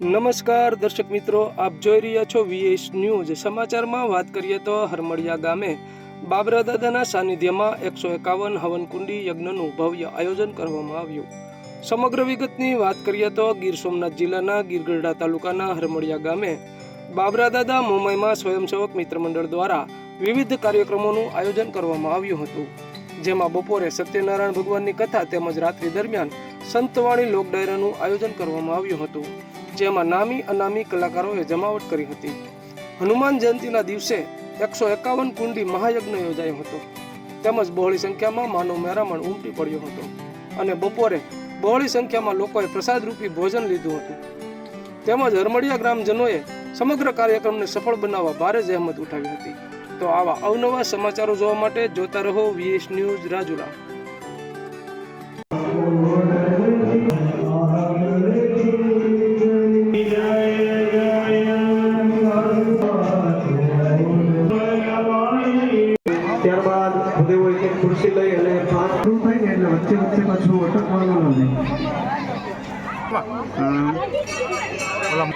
નમસ્કાર, દર્શક મિત્રો, આપ જોઈ રહ્યા છો વીએસ ન્યૂઝ સમાચારમાં વાત કરીએ તો હરમળિયા ગામે બાબરા દાદાના સાનિધ્યમાં એકસો એકાવન હવનકુંડી યજ્ઞનું ભવ્ય આયોજન કરવામાં આવ્યું. સમગ્ર વિગતની વાત કરીએ તો ગીર સોમનાથ જિલ્લાના ગીરગઢડા તાલુકાના હરમળિયા ગામે બાબરા દાદા મુંબઈમાં સ્વયંસેવક મિત્ર મંડળ દ્વારા વિવિધ કાર્યક્રમોનું આયોજન કરવામાં આવ્યું હતું, જેમાં બપોરે સત્યનારાયણ ભગવાનની કથા તેમજ રાત્રિ દરમિયાન સંતવાણી લોક ડાયરાનું આયોજન કરવામાં આવ્યું હતું. જેમાં નામી અનામી કલાકારોએ જમાવટ કરી હતી. હનુમાન જયંતિના દિવસે એકસો એકાવન કુંડી મહાયજ્ઞ યોજાયો હતો. તેમજ બહોળી સંખ્યામાં માનવ મેરામણ ઉમટી પડ્યો હતો અને બપોરે બહોળી સંખ્યામાં લોકોએ પ્રસાદરૂપી ભોજન લીધું હતું. તેમજ હરમડિયા ગ્રામજનોએ સમગ્ર કાર્યક્રમને સફળ બનાવવા ભારે જહેમત ઉઠાવી હતી. તો આવા અવનવા સમાચારો જોવા માટે જોતા રહો વીએસ ન્યૂઝ રાજુલા. టూ పైన ఇట్లా వచ్చి వచ్చి కొంచెం ఒట్టకు వాళ్ళు ఉంది పొలం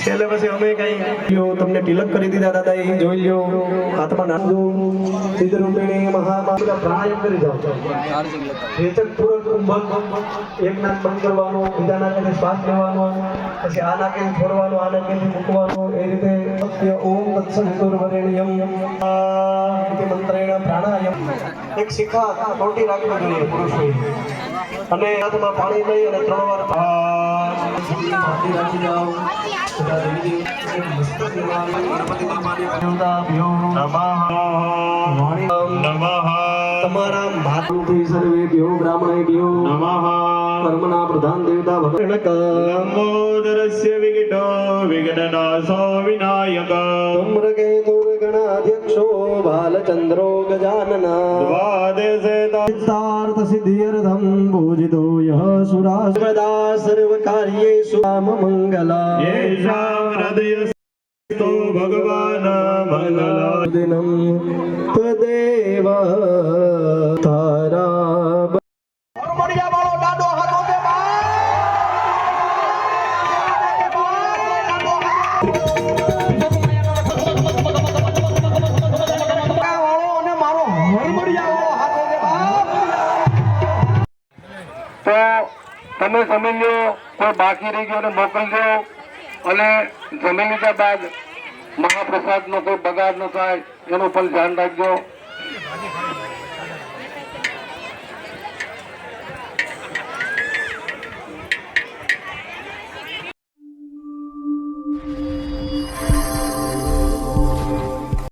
છેલ્લે પછી અમે કઈ લ્યો તમને તિલક કરી દીધા દાદા એ જોઈ લ્યો હાથમાં નાખજો સિદ્ધ રૂપિણી મહામાતા પ્રાણાયામ કરી જાઓ. રેચક પૂરક કુંભક એક નાક બંધ કરવાનો બીજા નાકે શ્વાસ લેવાનો પછી આ નાકે છોડવાનો આ નાકે મૂકવાનો એ રીતે સત્ય ઓમ તત્સવિતુર્વરેણ્યમ મંત્રેણ પ્રાણાયામ. એક શિખા મોટી રાખવી જોઈએ પુરુષોએ. અને હાથમાં પાણી લઈ અને ત્રણ વાર હાથી લેવાનું, ગણપતિ નમઃ. કર્મના પ્રધાન દેવતા ભગવાન લંબોદરસ્ય વિઘ્નો વિઘ્નનાશો વિનાયક ધૂમ્રકેતુર્ગણાધ્યક્ષો બાલચંદ્રો ગજાનના દ્વાદશે સિદ્ધાર્થ સિદ્ધિર્ધમ પૂજિતો યઃ સુરા સર્વદા સર્વકાર્યેષુ રામ તો તમે જમી લ્યો કોઈ બાકી રહી ગયો મોકલજો અને જમી લીધા બાદ મહાપ્રસાદનો કોઈ બગાડ ન થાય, એનું પણ ધ્યાન રાખજો.